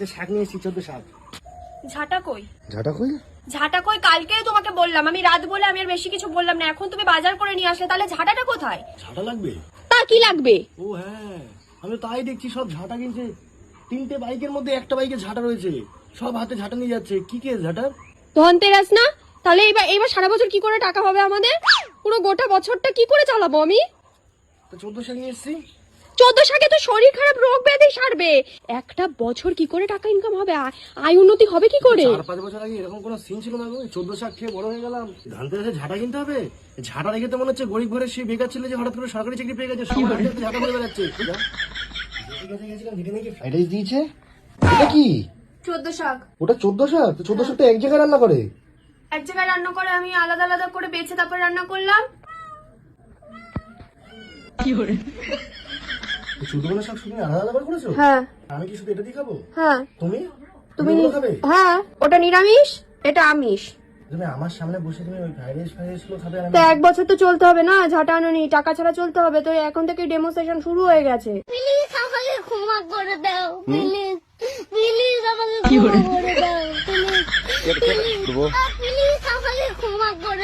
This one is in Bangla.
তো শাক নিয়ে এসেছি চোদ্দ শাক। ঝাঁটা কই? ঝাঁটা কই? ঝাঁটা কই? কালকেই তোমাকে বললাম আমি রাত বলে আমি আর বেশি কিছু বললাম না এখন তুমি বাজার করে নিয়ে আসলে তাহলে ঝাঁটাটা কোথায়? ঝাঁটা লাগবে? তা কি লাগবে? ও হ্যাঁ আমি তাই দেখছি সব ঝাঁটা কিনছে। তিনটে বাইকের মধ্যে একটা বাইকে ঝাঁটা রয়েছে সব হাতে ঝাঁটা নিয়ে যাচ্ছে। কি কে ঝাঁটার ধনতেরাস না? তাহলে এবার এবার সারা বছর কি করে টাকা হবে আমাদের? পুরো গোটা বছরটা কি করে চালাবো আমি? তো চোদ্দ শাক নিয়ে এসেছি। চোদ্দ সাকে তো শরীর খারাপ রোগ ব্যাধি সারবে। একটা বছর কি করে টাকা ইনকাম হবে? আয় উন্নতি হবে কি করে? চার পাঁচ বছর আগে এরকম কোনো সিন ছিল না গো? চোদ্দ শাক খেয়ে বড় হয়ে গেলাম। ধান তেরাসে ঝাঁটা কিনতে হবে? ঝাঁটা দেখে তো মনে হচ্ছে গরিব ঘরে সে বেকার ছিল যে হঠাৎ করে সরকারি চাকরি পেয়ে গেছে। ঝাঁটা করে বেড়াচ্ছে। ফ্রাইড রাইস দিয়েছে? এটা কি? চোদ্দ শাক। ওটা চোদ্দ শাক? তো চোদ্দ শাক তো এক জায়গায় রান্না করে। এক জায়গায় রান্না করে আমি আলাদা আলাদা করে বেছে তারপর রান্না করলাম। এই চোদ্দ গুলো শাক শুধু আলাদা আলাদা করেছ? হ্যাঁ। আমি কি শুধু এটা দিয়ে খাব? হ্যাঁ। তুমি? তুমি খাবে? হ্যাঁ ওটা নিরামিষ এটা আমিষ। তুমি আমার সামনে বসে তুমি ওই ফ্রাইড রাইস ফ্রাইড রাইস খাবে তো এক বছর তো চলতে হবে না ঝাঁটানো নেই টাকা ছাড়া চলতে হবে তো এখন থেকে ডেমোস্ট্রেশন শুরু হয়ে গেছে। প্লিজ আমাকে ক্ষমা করে দাও প্লিজ প্লিজ আমাকে ক্ষমা করে দাও প্লিজ প্লিজ আমাকে ক্ষমা করে